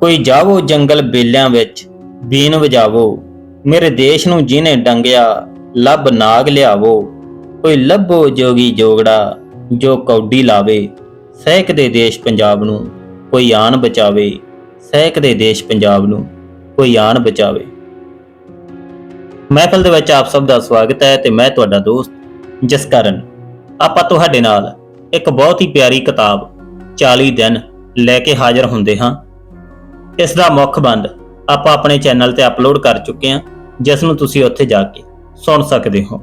ਕੋਈ ਜਾਵੋ ਜੰਗਲ ਬੇਲਿਆਂ ਵਿੱਚ, ਬੀਨ ਵਜਾਵੋ। ਮੇਰੇ ਦੇਸ਼ ਨੂੰ ਜਿਹਨੇ ਡੰਗਿਆ, ਲੱਭ ਨਾਗ ਲਿਆਵੋ। ਕੋਈ ਲੱਭੋ ਜੋਗੀ ਜੋਗੜਾ, ਜੋ ਕੌਡੀ ਲਾਵੇ। ਸਹਿਕ ਦੇ ਦੇਸ਼ ਪੰਜਾਬ ਨੂੰ ਕੋਈ ਆਣ ਬਚਾਵੇ। ਸਹਿਕ ਦੇ ਦੇਸ਼ ਪੰਜਾਬ ਨੂੰ ਕੋਈ ਆਣ ਬਚਾਵੇ। ਮਹਿਫਲ ਦੇ ਵਿੱਚ ਆਪ ਸਭ ਦਾ ਸਵਾਗਤ ਹੈ ਤੇ ਮੈਂ ਤੁਹਾਡਾ ਦੋਸਤ ਜਸਕਰਨ। ਆਪਾਂ ਤੁਹਾਡੇ ਨਾਲ ਇੱਕ ਬਹੁਤ ਹੀ ਪਿਆਰੀ ਕਿਤਾਬ 40 ਦਿਨ ਲੈ ਕੇ ਹਾਜ਼ਰ ਹੁੰਦੇ ਹਾਂ। ਇਸ ਦਾ ਮੁੱਖ ਬੰਦ ਆਪਾਂ ਆਪਣੇ ਚੈਨਲ ਤੇ ਅਪਲੋਡ ਕਰ ਚੁੱਕੇ ਹਾਂ, ਜਿਸ ਨੂੰ ਤੁਸੀਂ ਉੱਥੇ ਜਾ ਕੇ ਸੁਣ ਸਕਦੇ ਹੋ।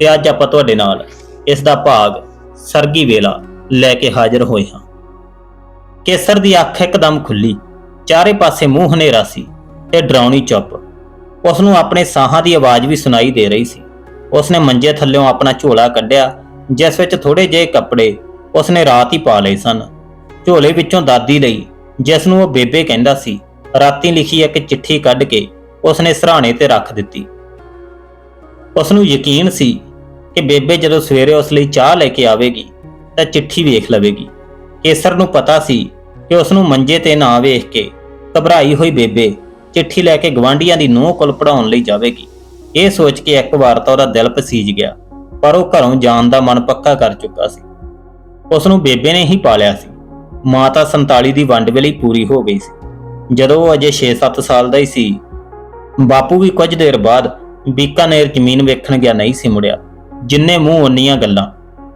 ਤੇ ਅੱਜ ਆਪਾਂ ਤੁਹਾਡੇ ਨਾਲ ਇਸ ਦਾ ਭਾਗ ਸਰਗੀ ਵੇਲਾ ਲੈ ਕੇ ਹਾਜ਼ਰ ਹੋਏ ਹਾਂ। ਕੇਸਰ ਦੀ ਅੱਖ ਇੱਕਦਮ ਖੁੱਲੀ, ਚਾਰੇ ਪਾਸੇ ਮੂੰਹ ਹਨੇਰਾ ਸੀ ਤੇ ਡਰਾਉਣੀ ਚੁੱਪ। ਉਸ ਨੂੰ ਆਪਣੇ ਸਾਹਾਂ ਦੀ ਆਵਾਜ਼ ਵੀ ਸੁਣਾਈ ਦੇ ਰਹੀ ਸੀ। ਉਸ ਨੇ ਮੰਜੇ ਥੱਲੇੋਂ ਆਪਣਾ ਝੋਲਾ ਕੱਢਿਆ, ਜਿਸ ਵਿੱਚ ਥੋੜੇ ਜਿਹੇ ਕੱਪੜੇ ਉਸ ਨੇ ਰਾਤ ਹੀ ਪਾ ਲਏ ਸਨ। ਝੋਲੇ ਵਿੱਚੋਂ ਦਾਦੀ ਲਈ ਜਿਸ ਨੂੰ ਉਹ ਬੇਬੇ ਕਹਿੰਦਾ ਸੀ, ਰਾਤੀ ਲਿਖੀ ਇੱਕ ਚਿੱਠੀ ਕੱਢ ਕੇ ਉਸਨੇ ਸਰਾਣੇ ਤੇ ਰੱਖ ਦਿੱਤੀ। ਉਸ ਨੂੰ ਯਕੀਨ ਸੀ ਕਿ ਬੇਬੇ ਜਦੋਂ ਸਵੇਰੇ ਉਸ ਲਈ ਚਾਹ ਲੈ ਕੇ ਆਵੇਗੀ, ਤਾਂ ਚਿੱਠੀ ਵੇਖ ਲਵੇਗੀ। ਕੇਸਰ ਨੂੰ ਪਤਾ ਸੀ ਕਿ ਉਸ ਨੂੰ ਮੰਜੇ ਤੇ ਨਾ ਵੇਖ ਕੇ ਘਬਰਾਈ ਹੋਈ ਬੇਬੇ ਚਿੱਠੀ ਲੈ ਕੇ ਗਵਾਂਢੀਆਂ ਦੀ ਨੂੰਹ ਕੋਲ ਪੜਾਉਣ ਲਈ ਜਾਵੇਗੀ। ਇਹ ਸੋਚ ਕੇ ਇੱਕ ਵਾਰ ਤਾਂ ਉਹਦਾ ਦਿਲ ਪਸੀਜ ਗਿਆ, ਪਰ ਉਹ ਘਰੋਂ ਜਾਣ ਦਾ ਮਨ ਪੱਕਾ ਕਰ ਚੁੱਕਾ ਸੀ। ਉਸ ਨੂੰ ਬੇਬੇ ਨੇ ਹੀ ਪਾਲਿਆ ਸੀ। ਮਾਤਾ 47 ਦੀ ਵੰਡ ਵੇਲੇ ਪੂਰੀ ਹੋ ਗਈ ਸੀ। ਜਦੋਂ ਉਹ ਅਜੇ 6-7 ਸਾਲ ਦਾ ਹੀ ਸੀ, ਬਾਪੂ ਵੀ ਕੁਝ ਦੇਰ ਬਾਅਦ ਬੀਕਾਨੇਰ ਜ਼ਮੀਨ ਵੇਖਣ ਗਿਆ ਨਹੀਂ ਸੀ ਮੁੜਿਆ। ਜਿੰਨੇ ਮੂੰਹ ਓਨੀਆਂ ਗੱਲਾਂ।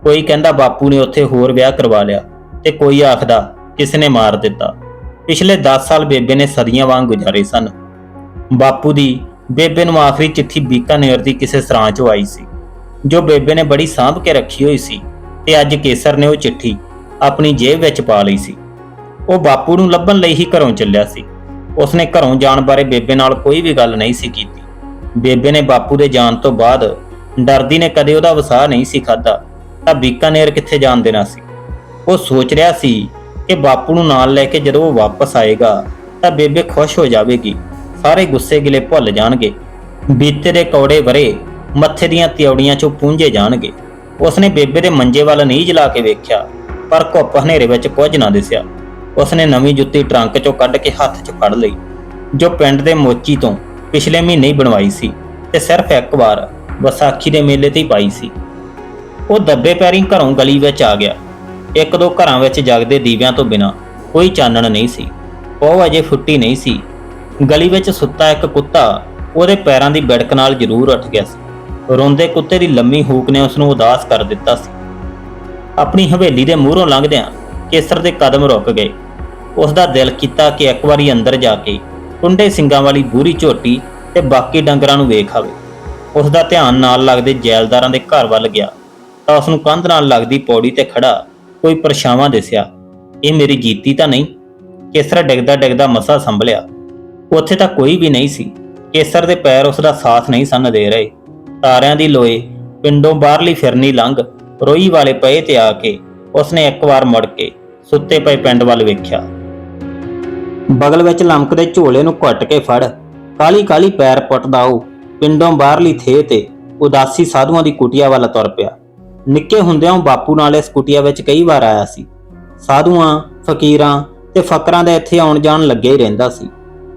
ਕੋਈ ਕਹਿੰਦਾ ਬਾਪੂ ਨੇ ਉੱਥੇ ਹੋਰ ਵਿਆਹ ਕਰਵਾ ਲਿਆ ਤੇ ਕੋਈ ਆਖਦਾ ਕਿਸ ਨੇ ਮਾਰ ਦਿੱਤਾ। ਪਿਛਲੇ 10 ਸਾਲ ਬੇਬੇ ਨੇ ਸਦੀਆਂ ਵਾਂਗ ਗੁਜ਼ਾਰੇ ਸਨ। ਬਾਪੂ ਦੀ ਬੇਬੇ ਨੂੰ ਆਖਰੀ ਚਿੱਠੀ ਬੀਕਾਨੇਰ ਦੀ ਕਿਸੇ ਸਰਾਂ ਚੋਂ ਆਈ ਸੀ। ਜੋ ਬੇਬੇ ਨੇ ਬੜੀ ਸਾਂਭ ਕੇ ਰੱਖੀ ਹੋਈ ਸੀ ਤੇ ਅੱਜ ਕੇਸਰ ਨੇ ਉਹ ਚਿੱਠੀ ਆਪਣੀ ਜੇਬ ਵਿੱਚ ਪਾ ਲਈ ਸੀ। ਉਹ ਬਾਪੂ ਨੂੰ ਲੱਭਣ ਲਈ ਹੀ ਘਰੋਂ ਚੱਲਿਆ ਸੀ। ਉਸਨੇ ਘਰੋਂ ਜਾਣ ਬਾਰੇ ਬੇਬੇ ਨਾਲ ਕੋਈ ਵੀ ਗੱਲ ਨਹੀਂ ਸੀ ਕੀਤੀ। ਬੇਬੇ ਨੇ ਬਾਪੂ ਦੇ ਜਾਣ ਤੋਂ ਬਾਅਦ ਡਰਦੀ ਨੇ ਕਦੇ ਉਹਦਾ ਵਸਾਹ ਨਹੀਂ ਸੀ ਖਾਦਾ ਤਾਂ ਬੀਕਾਨੇਰ ਕਿੱਥੇ ਜਾਣ ਦੇਣਾ ਸੀ। ਉਹ ਸੋਚ ਰਿਹਾ ਸੀ ਕਿ ਬਾਪੂ ਨੂੰ ਨਾਲ ਲੈ ਕੇ ਜਦੋਂ ਉਹ ਵਾਪਸ ਆਏਗਾ, ਤਾਂ ਬੇਬੇ ਖੁਸ਼ ਹੋ ਜਾਵੇਗੀ, ਸਾਰੇ ਗੁੱਸੇ ਗਿਲੇ ਭੁੱਲ ਜਾਣਗੇ। ਬੀਤੇ ਦੇ ਕੌੜੇ ਵਰੇ ਮੱਥੇ ਦੀਆਂ ਤਿਉੜੀਆਂ ਚੋਂ ਪੂੰਝੇ ਜਾਣਗੇ। ਉਸਨੇ ਬੇਬੇ ਦੇ ਮੰਜੇ ਵੱਲ ਨਹੀਂ ਜਲਾ ਕੇ ਵੇਖਿਆ। ਪਰ ਘੁੱਪ ਹਨੇਰੇ ਵਿੱਚ ਕੁਝ ਨਾ ਦਿਸਿਆ। ਉਸਨੇ ਨਵੀਂ ਜੁੱਤੀ ਟਰੰਕ ਚੋਂ ਕੱਢ ਕੇ ਹੱਥ 'ਚ ਫੜ ਲਈ, ਜੋ ਪਿੰਡ ਦੇ ਮੋਚੀ ਤੋਂ ਪਿਛਲੇ ਮਹੀਨੇ ਹੀ ਬਣਵਾਈ ਸੀ ਤੇ ਸਿਰਫ ਇੱਕ ਵਾਰ ਵਿਸਾਖੀ ਦੇ ਮੇਲੇ ਤੇ ਹੀ ਪਾਈ ਸੀ। ਉਹ ਦੱਬੇ ਪੈਰੀਂ ਘਰੋਂ ਗਲੀ ਵਿੱਚ ਆ ਗਿਆ। ਇੱਕ ਦੋ ਘਰਾਂ ਵਿੱਚ ਜਗਦੇ ਦੀਵਿਆਂ ਤੋਂ ਬਿਨਾ ਕੋਈ ਚਾਨਣ ਨਹੀਂ ਸੀ। ਉਹ ਅਜੇ ਫੁੱਟੀ ਨਹੀਂ ਸੀ। ਗਲੀ ਵਿੱਚ ਸੁੱਤਾ ਇੱਕ ਕੁੱਤਾ ਉਹਦੇ ਪੈਰਾਂ ਦੀ ਬਿੜਕ ਨਾਲ ਜ਼ਰੂਰ ਉੱਠ ਗਿਆ ਸੀ। ਰੋਂਦੇ ਕੁੱਤੇ ਦੀ ਲੰਮੀ ਹੂਕ ਨੇ ਉਸ ਨੂੰ ਉਦਾਸ ਕਰ ਦਿੱਤਾ ਸੀ। ਆਪਣੀ ਹਵੇਲੀ ਦੇ ਮੂਹਰੋਂ ਲੰਘਦਿਆਂ ਕੇਸਰ ਦੇ ਕਦਮ ਰੁਕ ਗਏ। ਉਸ ਦਾ ਦਿਲ ਕੀਤਾ ਕਿ ਇੱਕ ਵਾਰੀ ਅੰਦਰ ਜਾ ਕੇ ਕੁੰਡੇ ਸਿੰਘਾਂ ਵਾਲੀ ਬੂਰੀ ਝੋਟੀ ਤੇ ਬਾਕੀ ਡੰਗਰਾਂ ਨੂੰ ਵੇਖ ਆਵੇ। ਉਸ ਦਾ ਧਿਆਨ ਨਾਲ ਲੱਗਦੇ ਜੈਲਦਾਰਾਂ ਦੇ ਘਰ ਵੱਲ ਗਿਆ ਤਾਂ ਉਸ ਨੂੰ ਕੰਧ ਨਾਲ ਲੱਗਦੀ ਪੌੜੀ ਤੇ ਖੜਾ ਕੋਈ ਪਰਛਾਵਾਂ ਦਿਸਿਆ, ਇਹ ਮੇਰੀ ਜੀਤੀ ਤਾਂ ਨਹੀਂ? ਕੇਸਰ ਡਿੱਗਦਾ ਡਿੱਗਦਾ ਮਸਾ ਸੰਭਲਿਆ। ਉੱਥੇ ਤਾਂ ਕੋਈ ਵੀ ਨਹੀਂ ਸੀ। ਕੇਸਰ ਦੇ ਪੈਰ ਉਸ ਦਾ ਸਾਥ ਨਹੀਂ ਸਨ ਦੇ ਰਹੇ। ਤਾਰਿਆਂ ਦੀ ਲੋਏ ਪਿੰਡੋਂ ਬਾਹਰਲੀ ਫਿਰਨੀ ਲੰਘ ਰੋਈ ਵਾਲੇ ਪਏ ਤੇ ਆ ਕੇ ਉਸਨੇ ਇੱਕ ਵਾਰ ਮੁੜ ਕੇ ਸੁੱਤੇ ਪਏ ਪਿੰਡ ਵੱਲ ਵੇਖਿਆ। ਬਗਲ ਵਿੱਚ ਲਮਕਦੇ ਝੋਲੇ ਨੂੰ ਘੁੱਟ ਕੇ ਫੜ ਕਾਲੀ ਕਾਲੀ ਪੈਰ ਪੁੱਟਦਾ ਉਹ ਪਿੰਡੋਂ ਬਾਹਰਲੀ ਥੇ ਤੇ ਉਦਾਸੀ ਸਾਧੂਆਂ ਦੀ ਕੁਟਿਆ ਵੱਲ ਤੁਰ ਪਿਆ। ਨਿੱਕੇ ਹੁੰਦਿਆਂ ਬਾਪੂ ਨਾਲ ਇਸ ਕੁਟਿਆ ਵਿੱਚ ਕਈ ਵਾਰ ਆਇਆ ਸੀ। ਸਾਧੂਆਂ, ਫਕੀਰਾਂ ਤੇ ਫਕਰਾਂ ਦੇ ਇੱਥੇ ਆਉਣ ਜਾਣ ਲੱਗੇ ਹੀ ਰਹਿੰਦਾ ਸੀ।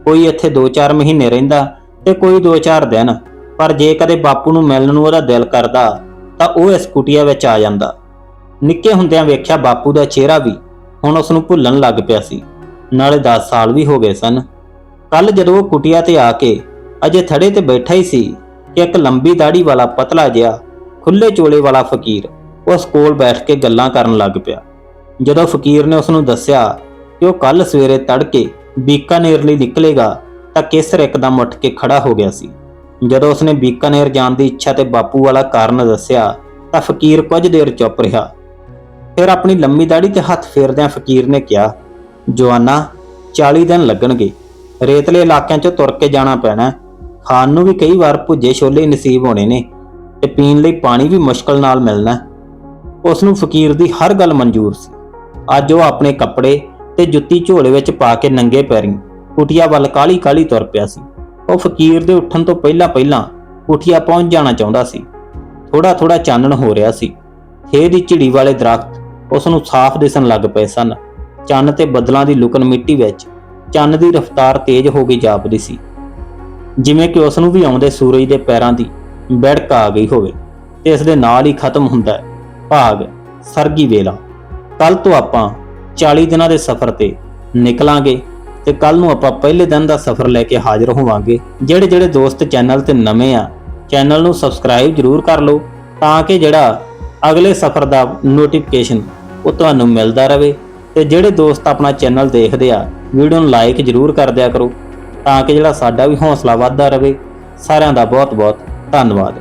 ਕੋਈ ਇੱਥੇ 2-4 ਮਹੀਨੇ ਰਹਿੰਦਾ ਤੇ ਕੋਈ 2-4 ਦਿਨ, ਪਰ ਜੇ ਕਦੇ ਬਾਪੂ ਨੂੰ ਮਿਲਣ ਨੂੰ ਉਹਦਾ ਦਿਲ ਕਰਦਾ ਤਾਂ ਉਹ ਇਸ ਕੁਟਿਆ ਵਿੱਚ ਆ ਜਾਂਦਾ। ਨਿੱਕੇ ਹੁੰਦਿਆਂ ਵੇਖਿਆ ਬਾਪੂ ਦਾ ਚਿਹਰਾ ਵੀ ਹੁਣ ਉਸ ਨੂੰ ਭੁੱਲਣ ਲੱਗ ਪਿਆ ਸੀ। ਨਾਲੇ 10 ਸਾਲ ਵੀ ਹੋ ਗਏ ਸਨ। ਕੱਲ ਜਦੋਂ ਉਹ ਕੁਟਿਆ ਤੇ ਆ ਕੇ ਅਜੇ ਥੜੇ ਤੇ ਬੈਠਾ ਹੀ ਸੀ ਕਿ ਇੱਕ ਲੰਬੀ ਦਾੜੀ ਵਾਲਾ ਪਤਲਾ ਜਿਹਾ ਖੁੱਲੇ ਚੋਲੇ ਵਾਲਾ ਫਕੀਰ ਉਸ ਕੋਲ ਬੈਠ ਕੇ ਗੱਲਾਂ ਕਰਨ ਲੱਗ ਪਿਆ। ਜਦੋਂ ਫਕੀਰ ਨੇ ਉਸ ਨੂੰ ਦੱਸਿਆ ਕਿ ਉਹ ਕੱਲ ਸਵੇਰੇ ਤੜਕੇ ਬੀਕਾਨੇਰ ਲਈ ਨਿਕਲੇਗਾ ਤਾਂ ਕੇਸਰ ਇੱਕਦਮ ਉੱਠ ਕੇ ਖੜਾ ਹੋ ਗਿਆ ਸੀ। ਜਦੋਂ ਉਸਨੇ ਬੀਕਾਨੇਰ ਜਾਣ ਦੀ ਇੱਛਾ ਤੇ ਬਾਪੂ ਵਾਲਾ ਕਾਰਨ ਦੱਸਿਆ, ਤਾਂ ਫਕੀਰ ਕੁਝ ਦੇਰ ਚੁੱਪ ਰਿਹਾ ਫਿਰ ਆਪਣੀ ਲੰਮੀ ਦਾੜੀ ਤੇ ਹੱਥ ਫੇਰਦਿਆਂ ਫਕੀਰ ਨੇ ਕਿਹਾ, ਜਵਾਨਾ 40 ਦਿਨ ਲੱਗਣਗੇ ਰੇਤਲੇ ਇਲਾਕਿਆਂ 'ਚੋਂ ਤੁਰ ਕੇ ਜਾਣਾ ਪੈਣਾ ਹੈ। ਖਾਣ ਨੂੰ ਵੀ ਕਈ ਵਾਰ ਭੁੱਜੇ ਛੋਲੇ ਨਸੀਬ ਹੋਣੇ ਨੇ ਤੇ ਪੀਣ ਲਈ ਪਾਣੀ ਵੀ ਮੁਸ਼ਕਲ ਨਾਲ ਮਿਲਣਾ ਹੈ। ਉਸ ਨੂੰ ਫਕੀਰ ਦੀ ਹਰ ਗੱਲ ਮਨਜ਼ੂਰ ਸੀ ਅੱਜ ਉਹ ਆਪਣੇ ਕੱਪੜੇ ਤੇ ਜੁੱਤੀ ਝੋਲੇ ਵਿੱਚ ਪਾ ਕੇ ਨੰਗੇ ਪੈਰੀਂ, ਕੁਟਿਆ ਵੱਲ ਕਾਲੀ ਕਾਲੀ ਤੁਰ ਪਿਆ ਸੀ ਉਹ ਫਕੀਰ ਦੇ ਉੱਠਣ ਤੋਂ ਪਹਿਲਾਂ ਪਹਿਲਾਂ ਕੁਟਿਆ ਪਹੁੰਚ ਜਾਣਾ ਚਾਹੁੰਦਾ ਸੀ। ਥੋੜਾ ਥੋੜਾ ਚਾਨਣ ਹੋ ਰਿਹਾ ਸੀ। ਖੇ ਦੀ ਝਿੜੀ ਵਾਲੇ ਦਰਖਤ ਉਸ ਨੂੰ ਸਾਫ਼ ਦਿਸਣ ਲੱਗ ਪਏ ਸਨ। ਚੰਨ ਤੇ ਬੱਦਲਾਂ ਦੀ ਲੁਕਣ ਮਿੱਟੀ ਵਿੱਚ ਚੰਨ ਦੀ ਰਫ਼ਤਾਰ ਤੇਜ਼ ਹੋ ਗਈ ਜਾਪਦੀ ਸੀ। ਜਿਵੇਂ ਕਿ ਉਸ ਨੂੰ ਵੀ ਆਉਂਦੇ ਸੂਰਜ ਦੇ ਪੈਰਾਂ ਦੀ ਬੜਕ ਆ ਗਈ ਹੋਵੇ ਤੇ ਇਸ ਦੇ ਨਾਲ ਹੀ ਖਤਮ ਹੁੰਦਾ ਹੈ। ਭਾਗ, ਸਰਗੀ ਵੇਲਾ। ਕੱਲ ਤੋਂ ਆਪਾਂ 40 ਦਿਨਾਂ ਦੇ ਸਫ਼ਰ ਤੇ ਨਿਕਲਾਂਗੇ। ਤੇ ਕੱਲ ਨੂੰ ਆਪਾਂ ਪਹਿਲੇ ਦਿਨ ਦਾ ਸਫ਼ਰ ਲੈ ਕੇ ਹਾਜ਼ਰ ਹੋਵਾਂਗੇ। ਜਿਹੜੇ ਜਿਹੜੇ ਦੋਸਤ ਚੈਨਲ ਤੇ ਨਵੇਂ ਆ, ਚੈਨਲ ਨੂੰ ਸਬਸਕ੍ਰਾਈਬ ਜਰੂਰ ਕਰ ਲਓ ਤਾਂ ਕਿ ਜਿਹੜਾ ਅਗਲੇ ਸਫ਼ਰ ਦਾ ਨੋਟੀਫਿਕੇਸ਼ਨ ਉਹ ਤੁਹਾਨੂੰ ਮਿਲਦਾ ਰਹੇ ਤੇ ਜਿਹੜੇ ਦੋਸਤ ਆਪਣਾ ਚੈਨਲ ਦੇਖਦੇ ਆ, ਵੀਡੀਓ ਨੂੰ ਲਾਈਕ ਜਰੂਰ ਕਰ ਦਿਆ ਕਰੋ ਤਾਂ ਕਿ ਜਿਹੜਾ ਸਾਡਾ ਵੀ ਹੌਸਲਾ ਵੱਧਦਾ ਰਹੇ। ਸਾਰਿਆਂ ਦਾ ਬਹੁਤ ਬਹੁਤ ਧੰਨਵਾਦ।